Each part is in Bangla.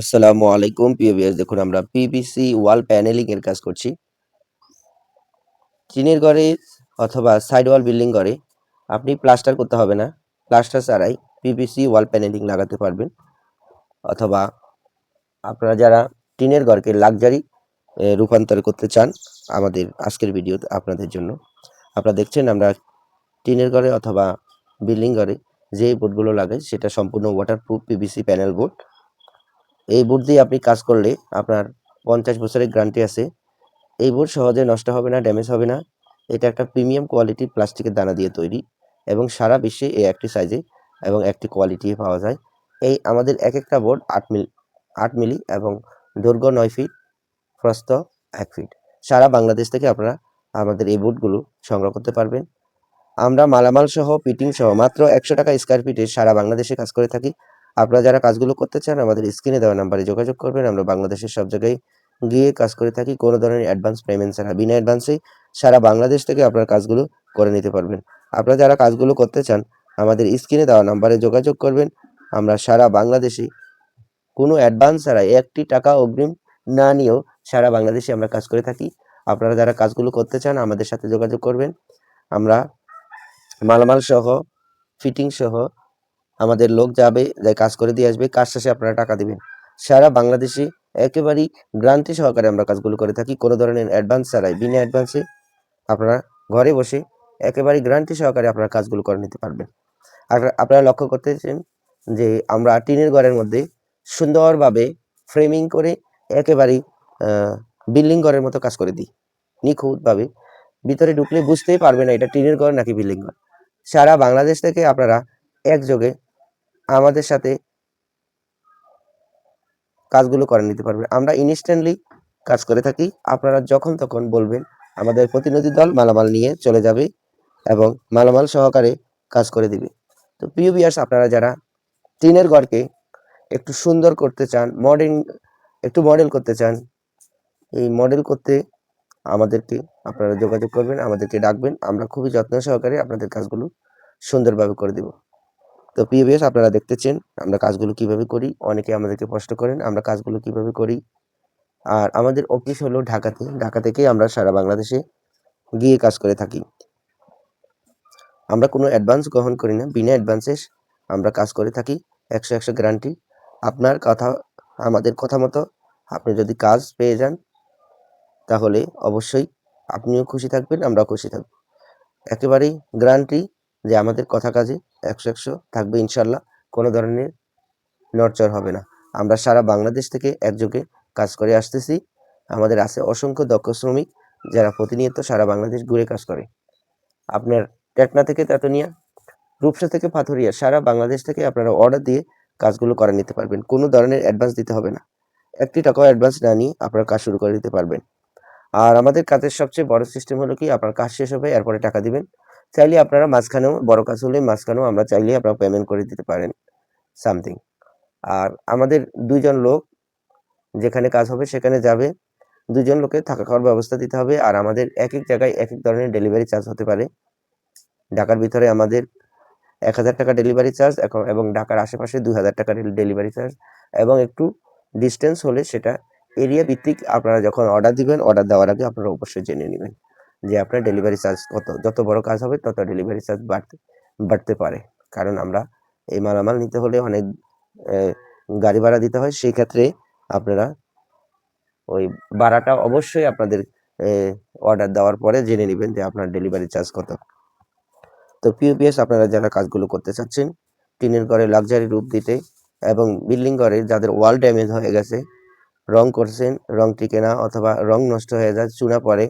আসসালামু আলাইকুম, প্রিয় দেখুন আমরা পিভিসি ওয়াল প্যানেলিং এর কাজ করছি। টিনের ঘরে অথবা সাইড ওয়াল বিল্ডিং ঘরে আপনি প্লাস্টার করতে হবে না। প্লাস্টার ছাড়াই পিভিসি ওয়াল প্যানেলিং লাগাতে পারবেন। অথবা আপনারা যারা টিনের ঘরকে লাক্সারি রূপান্তর করতে চান আমাদের আজকের ভিডিও আপনাদের জন্য। আপনারা দেখছেন আমরা টিনের ঘরে অথবা বিল্ডিং ঘরে যে বোর্ডগুলো লাগে সেটা সম্পূর্ণ ওয়াটারপ্রুফ পিভিসি প্যানেল বোর্ড এই বোর্ড দিয়ে আপনি কাজ করলে আপনার পঞ্চাশ বছরের গ্যারান্টি আছে। এই বোর্ড সহজে নষ্ট হবে না, ড্যামেজ হবে না। এটা একটা প্রিমিয়াম কোয়ালিটির প্লাস্টিকের দানা দিয়ে তৈরি এবং সারা বিশ্বে এই একটি সাইজে এবং একটি কোয়ালিটি পাওয়া যায়। এই আমাদের এক একটা বোর্ড আট মিল, আট মিলি এবং দৈর্ঘ্য নয় ফিট, প্রস্থ এক ফিট। সারা বাংলাদেশ থেকে আপনারা আমাদের এই বোর্ডগুলো সংগ্রহ করতে পারবেন। আমরা মালামাল সহ পিটিং সহ মাত্র একশো টাকা স্কোয়ার ফিটে সারা বাংলাদেশে কাজ করে থাকি। আপনারা যারা কাজগুলো করতে চান, আমাদের স্ক্রিনে দেওয়া নাম্বারে যোগাযোগ করবেন। আমরা বাংলাদেশের সব জায়গায় গিয়ে কাজ করে থাকি। কোনো ধরনের অ্যাডভান্স পেমেন্ট ছাড়া, বিনা অ্যাডভান্সেই সারা বাংলাদেশ থেকে আপনার কাজগুলো করে নিতে পারবেন। আপনারা যারা কাজগুলো করতে চান, আমাদের স্ক্রিনে দেওয়া নাম্বারে যোগাযোগ করবেন। আমরা সারা বাংলাদেশে কোনো অ্যাডভান্স ছাড়া একটি টাকা অগ্রিম না নিয়েও সারা বাংলাদেশে আমরা কাজ করে থাকি। আপনারা যারা কাজগুলো করতে চান, আমাদের সাথে যোগাযোগ করবেন। আমরা মালামাল সহ ফিটিং সহ আমাদের লোক যাবে যাই কাজ করে দিয়ে আসবে, কাজ শেষে আপনারা টাকা দিবেন। সারা বাংলাদেশে একেবারেই গ্রান্টি সহকারে আমরা কাজগুলো করে থাকি। কোনো ধরনের অ্যাডভান্স ছাড়াই, বিনা অ্যাডভান্সে আপনারা ঘরে বসে একেবারেই গ্রান্টি সহকারে আপনারা কাজগুলো করে নিতে পারবেন। আর আপনারা লক্ষ্য করতেছেন যে আমরা টিনের ঘরের মধ্যে সুন্দরভাবে ফ্রেমিং করে একেবারেই বিল্ডিং ঘরের মতো কাজ করে দিই। নিখুঁতভাবে। ভিতরে ঢুকলে বুঝতেই পারবে না এটা টিনের ঘর নাকি বিল্ডিং ঘর। সারা বাংলাদেশ থেকে আপনারা একযোগে আমাদের সাথে কাজগুলো করে নিতে পারবে। আমরা ইনস্ট্যান্টলি কাজ করে থাকি। আপনারা যখন তখন বলবেন, আমাদের প্রতিনিধি দল মালামাল নিয়ে চলে যাবে এবং মালামাল সহকারে কাজ করে দিবে। তো প্রিয় বিয়ার্স আপনারা যারা টিনের ঘরকে একটু সুন্দর করতে চান মডেল একটু মডেল করতে চান, এই মডেল করতে আমাদেরকে আপনারা যোগাযোগ করবেন, আমাদেরকে ডাকবেন। আমরা খুবই যত্ন সহকারে আপনাদের কাজগুলো সুন্দরভাবে করে দেব। তো পিএবিএস আপনারা দেখতেছেন আমরা কাজগুলো কীভাবে করি, অনেকে আমাদেরকে প্রশ্ন করেন, আমরা কাজগুলো কীভাবে করি। আর আমাদের অফিস হলো ঢাকাতে, ঢাকা থেকেই আমরা সারা বাংলাদেশে গিয়ে কাজ করে থাকি। আমরা কোনো অ্যাডভান্স গ্রহণ করি না, বিনা অ্যাডভান্সে আমরা কাজ করে থাকি, একশো একশো গ্যারান্টি আপনার কথা, আমাদের কথা মতো আপনি যদি কাজ পেয়ে যান, তাহলে অবশ্যই আপনিও খুশি থাকবেন, আমরাও খুশি থাকব। একেবারেই গ্যারান্টি যে আমাদের কথা কাজে একশো একশো থাকবে ইনশাল্লাহ। কোনো ধরনের নড়চড় হবে না। আমরা সারা বাংলাদেশ থেকে একযোগে কাজ করে আসতেছি। আমাদের আছে অসংখ্য দক্ষ শ্রমিক যারা প্রতিনিয়ত সারা বাংলাদেশ ঘুরে কাজ করে। আপনার টেকনা থেকে তেতুনিয়া, রূপসা থেকে পাথরিয়া, সারা বাংলাদেশ থেকে আপনারা অর্ডার দিয়ে কাজগুলো করে নিতে পারবেন। কোনো ধরনের অ্যাডভান্স দিতে হবে না। একটি টাকাও অ্যাডভান্স না নিয়ে আপনারা কাজ শুরু করে দিতে পারবেন। আর আমাদের কাজের সবচেয়ে বড় সিস্টেম হলো কি? আপনার কাজ শেষ হবে, এরপরে টাকা দিবেন। চাইলে আপনারা মাঝখানেও, বড় কাজ হলে মাঝখানেও আমরা চাইলে আপনারা পেমেন্ট করে দিতে পারেন সামথিং আর আমাদের দুইজন লোক, যেখানে কাজ হবে সেখানে যাবে দুজন লোকে থাকা খাওয়ার ব্যবস্থা দিতে হবে, আর আমাদের এক এক জায়গায় এক এক ধরনের ডেলিভারি চার্জ হতে পারে। ঢাকার ভিতরে আমাদের এক হাজার টাকা ডেলিভারি চার্জ এবং ঢাকার আশেপাশে দুই হাজার টাকা ডেলিভারি চার্জ এবং একটু ডিস্টেন্স হলে সেটা এরিয়া ভিত্তিক আপনারা যখন অর্ডার দিবেন অর্ডার দেওয়ার আগে আপনারা অবশ্যই জেনে নেবেন। যে আপনার ডেলিভারি চার্জ কত, যত বড় কাজ হবে তত ডেলিভারি চার্জ বাড়তে বাড়তে পারে। কারণ আমরা এই মালামাল নিতে হলে অনেক গাড়ি ভাড়া দিতে হয়, সেই ক্ষেত্রে আপনারা ওই ভাড়াটা অবশ্যই আপনাদের অর্ডার দেওয়ার পরে জেনে নেবেন যে আপনার ডেলিভারি চার্জ কত। তো পিওপিএস আপনারা যারা কাজগুলো করতে চাচ্ছেন, টিনের ঘরে লাক্সারি রূপ দিতে এবং বিল্ডিং ঘরে যাদের ওয়াল ড্যামেজ হয়ে গেছে, রং করছেন, রং টিকে না অথবা রং নষ্ট হয়ে যায়, চুনা পড়ে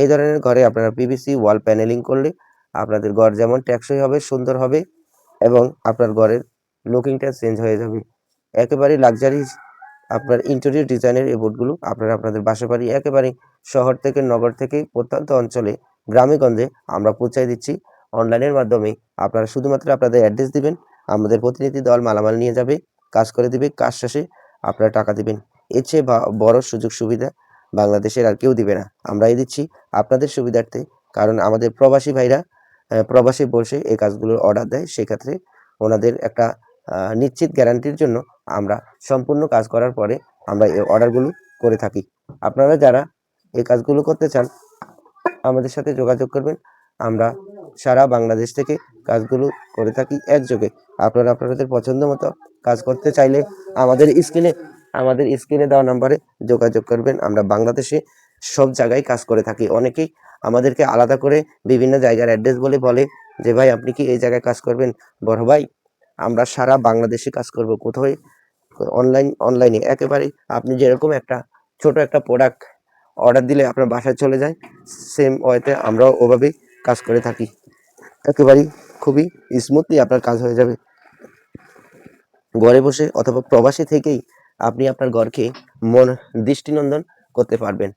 এই ধরনের ঘরে আপনারা পিভিসি ওয়াল প্যানেলিং করলে আপনাদের ঘর যেমন টেকসই হবে, সুন্দর হবে এবং আপনার ঘরের লুকিংটা চেঞ্জ হয়ে যাবে। একেবারে লাক্সারি আপনার ইন্টেরিয়র ডিজাইনের এই বোর্ডগুলো আপনারা আপনাদের বাসা বাড়ি একেবারে শহর থেকে নগর থেকে প্রত্যন্ত অঞ্চলে, গ্রামেগঞ্জে আমরা পৌঁছাই দিচ্ছি। অনলাইনের মাধ্যমে আপনারা শুধুমাত্র আপনাদের অ্যাড্রেস দিবেন, আমাদের প্রতিনিধি দল মালামাল নিয়ে যাবে, কাজ করে দিবে, কাজ শেষে আপনারা টাকা দিবেন। এর চেয়ে বড় সুযোগ সুবিধা বাংলাদেশের আর কেউ দিবে না। আমরাই দিচ্ছি আপনাদের সুবিধার্থে, কারণ আমাদের প্রবাসী ভাইরা প্রবাসী বসে এই কাজগুলোর অর্ডার দেয়, সেক্ষেত্রে ওনাদের একটা নিশ্চিত গ্যারান্টির জন্য আমরা সম্পূর্ণ কাজ করার পরে আমরা এই অর্ডারগুলো করে থাকি। আপনারা যারা এই কাজগুলো করতে চান, আমাদের সাথে যোগাযোগ করবেন। আমরা সারা বাংলাদেশ থেকে কাজগুলো করে থাকি একযোগে। আপনারা আপনাদের পছন্দ মতো কাজ করতে চাইলে আমাদের স্ক্রিনে আমাদের স্ক্রিনে দেওয়া নাম্বারে যোগাযোগ করবেন। আমরা বাংলাদেশে সব জায়গায় কাজ করে থাকি। অনেকেই আমাদেরকে আলাদা করে বিভিন্ন জায়গার অ্যাড্রেস বলে বলে যে, ভাই, আপনি কি এই জায়গায় কাজ করবেন? বড় ভাই, আমরা সারা বাংলাদেশে কাজ করব কোথায়? অনলাইন, অনলাইনে। একেবারে আপনি যেরকম একটা ছোট একটা প্রোডাক্ট অর্ডার দিলে আপনার বাসায় চলে যায় সেম ওয়েতে আমরাও ওভাবেই কাজ করে থাকি। একেবারেই খুবই স্মুথলি আপনার কাজ হয়ে যাবে। ঘরে বসে অথবা প্রবাসী থেকেই আপনি আপনার ঘরকে মন, দৃষ্টিনন্দন করতে পারবেন।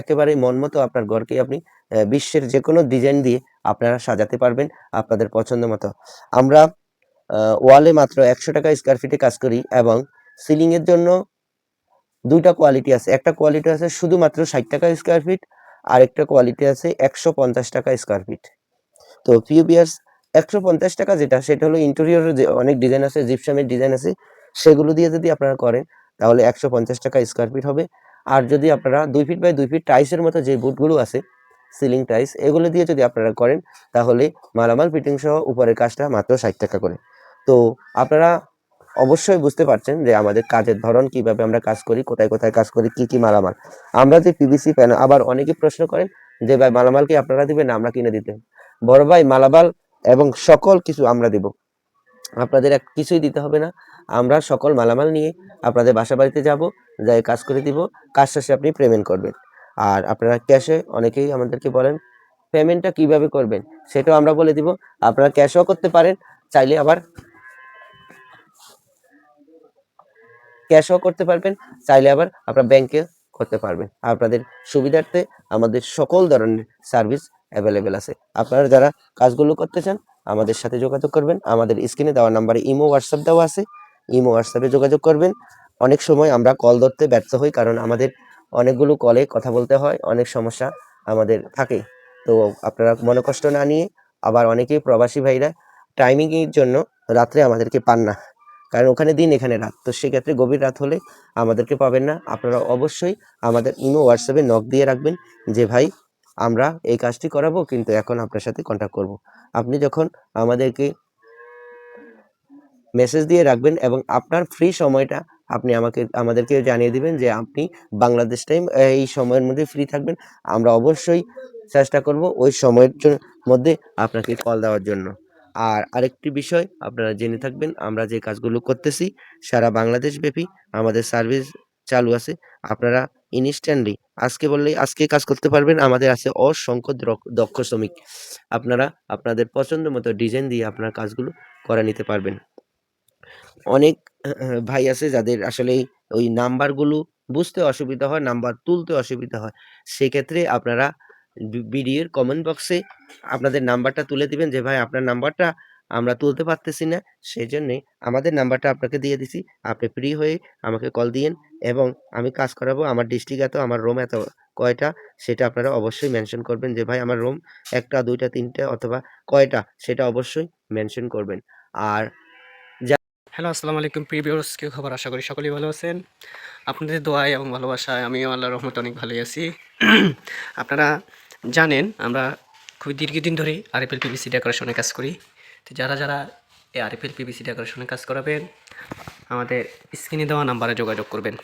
একেবারে মন মতো আপনার ঘরকে আপনি বিশ্বের যে কোনো ডিজাইন দিয়ে আপনারা সাজাতে পারবেন আপনাদের পছন্দ মতো। আমরা ওয়ালে মাত্র একশো টাকা স্কোয়ার ফিটে কাজ করি এবং সিলিংয়ের জন্য দুইটা কোয়ালিটি আছে। একটা কোয়ালিটি আছে শুধুমাত্র ষাট টাকা স্কোয়ার ফিট আর একটা কোয়ালিটি আছে একশো পঞ্চাশ টাকা স্কোয়ার ফিট তো পিউবিয়ার্স একশো পঞ্চাশ টাকা যেটা, সেটা হলো ইন্টেরিয়রের যে অনেক ডিজাইন আছে জিপসামের ডিজাইন আছে, সেগুলো দিয়ে যদি আপনারা করেন তাহলে একশো পঞ্চাশ টাকা স্কোয়ার ফিট হবে। আর যদি আপনারা দুই ফিট বাই দুই ফিট টাইসের মতো যে বুটগুলো আছে সিলিং টাইস এগুলো দিয়ে যদি আপনারা করেন, তাহলে মালামাল ফিটিং সহ উপরের কাজটা মাত্র ষাট টাকা করে। তো আপনারা অবশ্যই বুঝতে পারছেন যে আমাদের কাজের ধরন, কীভাবে আমরা কাজ করি, কোথায় কোথায় কাজ করি, কি কি মালামাল। আমরা যে পিভিসি প্যানেল আবার অনেকে প্রশ্ন করেন যে ভাই, মালামাল কি আপনারা দিবেন? না, আমরা কিনে দিতে। বড় ভাই, মালামাল এবং সকল কিছু আমরা দেব। আপনাদের এক কিছুই দিতে হবে না। আমরা সকল মালামাল নিয়ে আপনাদের বাসা বাড়িতে যাব, যাই কাজ করে দিব, কাজ শেষে আপনি পেমেন্ট করবেন। আর আপনারা ক্যাশে অনেকেই আমাদেরকে বলেন পেমেন্টটা কীভাবে করবেন? সেটাও আমরা বলে দিব। আপনারা ক্যাশও করতে পারেন, চাইলে আবার ক্যাশও করতে পারবেন, চাইলে আবার আপনার ব্যাংকে করতে পারবেন। আপনাদের সুবিধার্থে আমাদের সকল ধরনের সার্ভিস অ্যাভেলেবেল আছে। আপনারা যারা কাজগুলো করতে চান, আমাদের সাথে যোগাযোগ করবেন। আমাদের স্ক্রিনে দেওয়া নাম্বারে ইমো হোয়াটসঅ্যাপ দেওয়া আছে। ইমো, হোয়াটসঅ্যাপে যোগাযোগ করবেন। অনেক সময় আমরা কল ধরতে ব্যর্থ হই কারণ আমাদের অনেকগুলো কলে কথা বলতে হয়, অনেক সমস্যা আমাদের থাকে। তো আপনারা মনে কষ্ট না নিয়ে আবার অনেকেই প্রবাসী ভাইরা টাইমিংয়ের জন্য রাত্রে আমাদেরকে পান না। কারণ ওখানে দিন, এখানে রাত। তো সেক্ষেত্রে গভীর রাত হলে আমাদেরকে পাবেন না। আপনারা অবশ্যই আমাদের ইমো, হোয়াটসঅ্যাপে নক দিয়ে রাখবেন যে, ভাই, আমরা এই কাজটি করাবো, কিন্তু এখন আপনার সাথে কন্ট্যাক্ট করব। আপনি যখন আমাদেরকে মেসেজ দিয়ে রাখবেন এবং আপনার ফ্রি সময়টা আপনি আমাকে, আমাদেরকে জানিয়ে দিবেন যে আপনি বাংলাদেশ টাইম এই সময়ের মধ্যে ফ্রি থাকবেন। আমরা অবশ্যই চেষ্টা করব ওই সময়ের মধ্যে আপনাকে কল দেওয়ার জন্য। আর আরেকটি বিষয় আপনারা জেনে থাকবেন, আমরা যে কাজগুলো করতেছি, সারা বাংলাদেশ ব্যাপী আমাদের সার্ভিস চালু আছে। আপনারা ইনস্ট্যান্টলি আজকে বললেই আজকে কাজ করতে পারবেন, আমাদের আছে অসংখ্য দক্ষ শ্রমিক। আপনারা আপনাদের পছন্দ মতো ডিজাইন দিয়ে আপনার কাজগুলো করে নিতে পারবেন। অনেক ভাই আছে যাদের আসলে ওই নাম্বারগুলো বুঝতে অসুবিধা হয়, নাম্বার তুলতে অসুবিধা হয়। সেক্ষেত্রে আপনারা ভিডিওর কমেন্ট বক্সে আপনাদের নাম্বারটা তুলে দিবেন যে, ভাই, আপনার নাম্বারটা আমরা তুলতে পারতেছি না। সেই জন্যে আমাদের নাম্বারটা আপনাকে দিয়ে দিছি। আপনি ফ্রি হয়ে আমাকে কল দিয়েন এবং আমি কাজ করাবো। আমার ডিস্ট্রিক্ট এত, আমার রুম এত কয়টা? সেটা আপনারা অবশ্যই মেনশন করবেন যে, ভাই, আমার রুম একটা, দুইটা, তিনটা অথবা কয়টা? সেটা অবশ্যই মেনশন করবেন। আর হ্যালো, আসসালামু আলাইকুম প্রিভিউস কি খবর? আশা করি সকলেই ভালো আছেন। আপনাদের দোয়ায় এবং ভালোবাসায় আমিও আল্লাহর রহমতে অনেক ভালোই আছি। আপনারা জানেন, আমরা খুবই দীর্ঘদিন ধরে আরএফএল পিভিসি ডেকোরেশনে কাজ করি। তো যারা যারা এই আরএফএল পিভিসি ডেকোরেশনে কাজ করাবেন, আমাদের স্ক্রিনে দেওয়া নাম্বারে যোগাযোগ করবেন।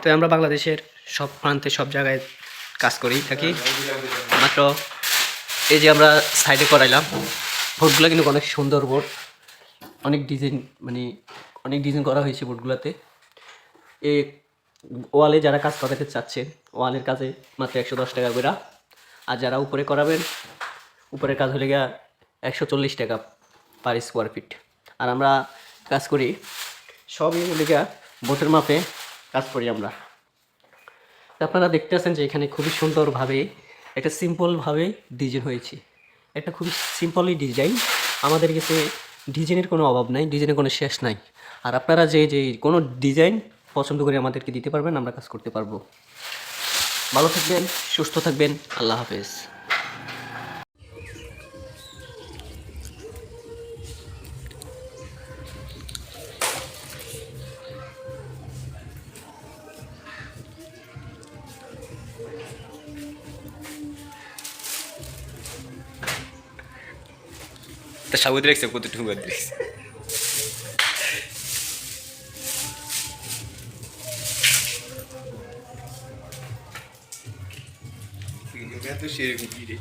তো আমরা বাংলাদেশের সব প্রান্তে, সব জায়গায় কাজ করি, থাকি। মাত্র এই যে আমরা সাইডে করাইলাম ভোটগুলো কিন্তু অনেক সুন্দর বোর্ড অনেক ডিজাইন মানে অনেক ডিজাইন করা হয়েছে বোর্ডগুলোতে এ ওয়ালে যারা কাজ করাতে চাচ্ছেন ওয়ালের কাজে মাত্র একশো দশ টাকা করে। আর যারা উপরে করাবেন, উপরের কাজ হলে গিয়া একশো চল্লিশ টাকা পার স্কোয়ার ফিট আর আমরা কাজ করি, সবই হলে গিয়া বোটের মাপে কাজ করি আমরা। আপনারা দেখতে আছেন যে এখানে খুবই সুন্দরভাবে, একটা সিম্পলভাবে ডিজাইন হয়েছে। একটা খুবই সিম্পলই ডিজাইন আমাদের কাছে ডিজাইনের কোনো অভাব নাই, ডিজাইনের কোনো শেষ নাই। আর আপনারা যে যে কোনো ডিজাইন পছন্দ করে আমাদেরকে দিতে পারবেন, আমরা কাজ করতে পারব। ভালো থাকবেন, সুস্থ থাকবেন, আল্লাহ হাফেজ। সাবুদ রেখছে কত রেখছে ভিডিওটা তো সেরকম কি রে